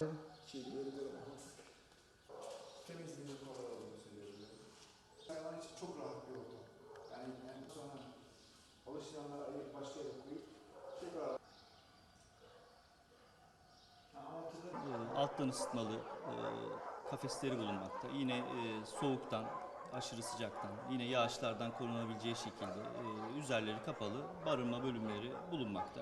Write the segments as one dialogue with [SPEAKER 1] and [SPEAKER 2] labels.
[SPEAKER 1] Çiğleri böyle temizliğinin kolay olduğunu söylüyorum. Hayvan için çok rahat bir ortam. Yani, yani sonra alışılanları ayırıp başka yere koyup.
[SPEAKER 2] E, alttan ısıtmalı e, kafesleri bulunmakta. Yine e, soğuktan, aşırı sıcaktan, yine yağışlardan korunabileceği şekilde e, üzerleri kapalı barınma bölümleri bulunmakta.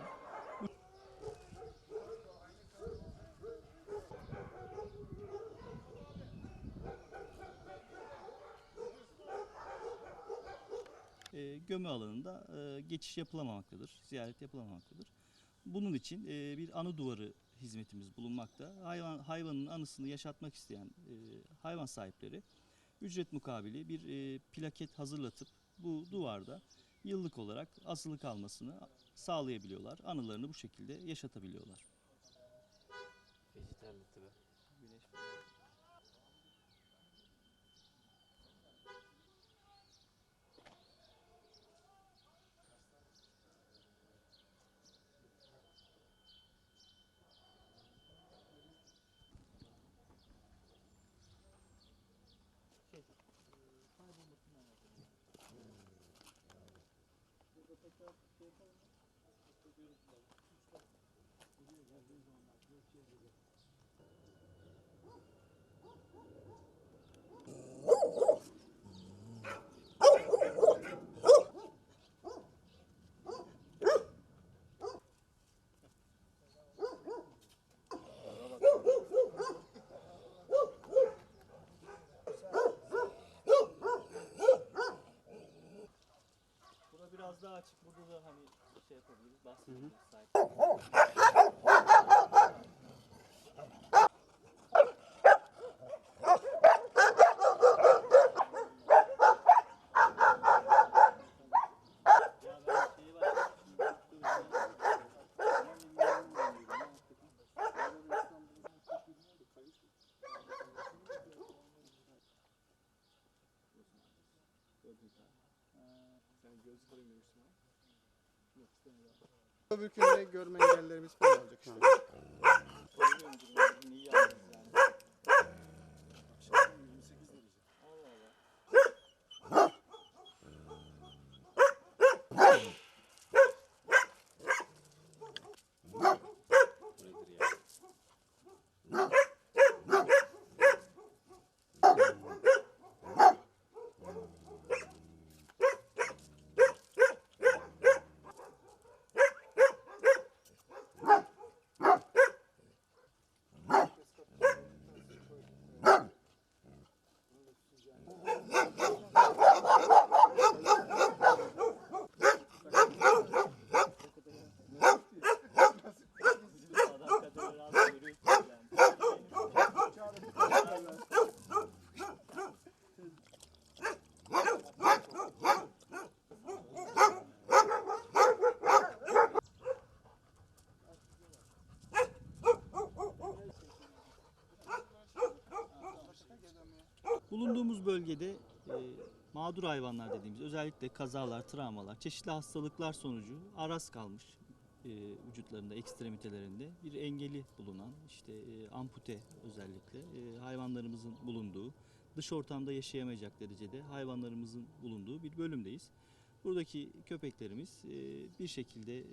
[SPEAKER 2] E, gömü alanında e, geçiş yapılamamaktadır, ziyaret yapılamamaktadır. Bunun için e, bir anı duvarı hizmetimiz bulunmakta. Hayvan hayvanın anısını yaşatmak isteyen e, hayvan sahipleri ücret mukabili bir e, plaket hazırlatıp bu duvarda yıllık olarak asılı kalmasını sağlayabiliyorlar. Anılarını bu şekilde yaşatabiliyorlar. Burada biraz daha açık. Burada da hani şey yapabiliriz, bahsedebiliriz.
[SPEAKER 3] Öbürkünde görme engellerimiz falan olacak işte.
[SPEAKER 2] Bulunduğumuz bölgede e, mağdur hayvanlar dediğimiz özellikle kazalar, travmalar, çeşitli hastalıklar sonucu aras kalmış e, vücutlarında, ekstremitelerinde bir engeli bulunan, işte e, ampute özellikle e, hayvanlarımızın bulunduğu, dış ortamda yaşayamayacak derecede hayvanlarımızın bulunduğu bir bölümdeyiz. Buradaki köpeklerimiz e, bir şekilde e,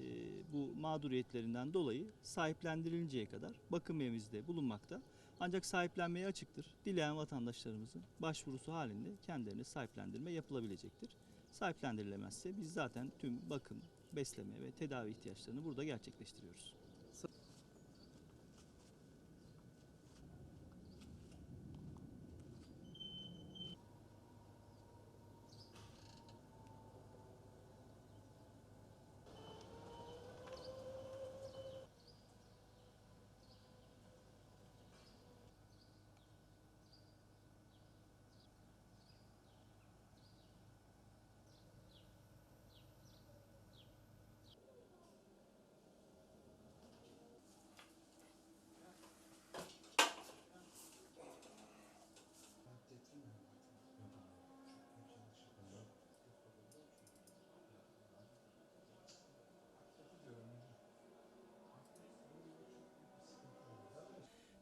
[SPEAKER 2] bu mağduriyetlerinden dolayı sahiplendirinceye kadar bakım evimizde bulunmakta. Ancak sahiplenmeye açıktır. Dileyen vatandaşlarımızın başvurusu halinde kendilerine sahiplendirme yapılabilecektir. Sahiplendirilemezse biz zaten tüm bakım, besleme ve tedavi ihtiyaçlarını burada gerçekleştiriyoruz.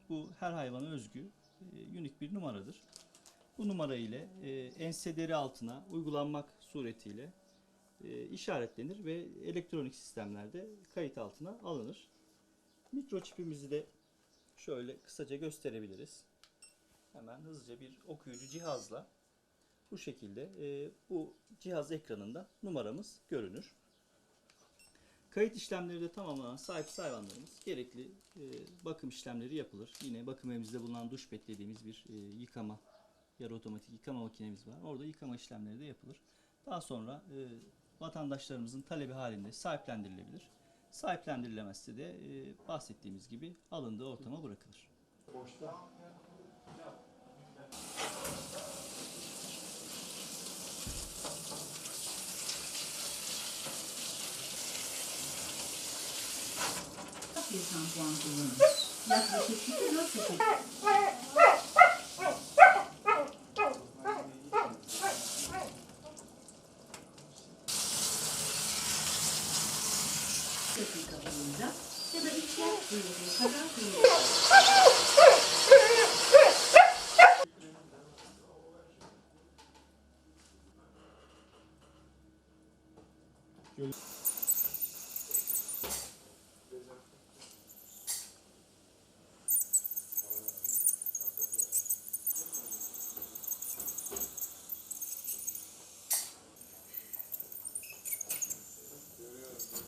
[SPEAKER 2] Bu her hayvana özgü e, unik bir numaradır. Bu numara ile e, ense deri altına uygulanmak suretiyle e, işaretlenir ve elektronik sistemlerde kayıt altına alınır. Mikroçipimizi de şöyle kısaca gösterebiliriz. Hemen hızlıca bir okuyucu cihazla bu şekilde e, bu cihaz ekranında numaramız görünür. Kayıt işlemleri de tamamlanan sahipsiz hayvanlarımız gerekli e, bakım işlemleri yapılır. Yine bakım evimizde bulunan duş bed dediğimiz bir e, yıkama, yarı otomatik yıkama makinemiz var. Orada yıkama işlemleri de yapılır. Daha sonra e, vatandaşlarımızın talebi halinde sahiplendirilebilir. Sahiplendirilemezse de e, bahsettiğimiz gibi alındığı ortama bırakılır.
[SPEAKER 1] Boşta.
[SPEAKER 4] bir şampuan kullanın. Yaklaşık 2-4 sefer dakika boyunca ya da ihtiyaç duyulduğu kadar kullanın.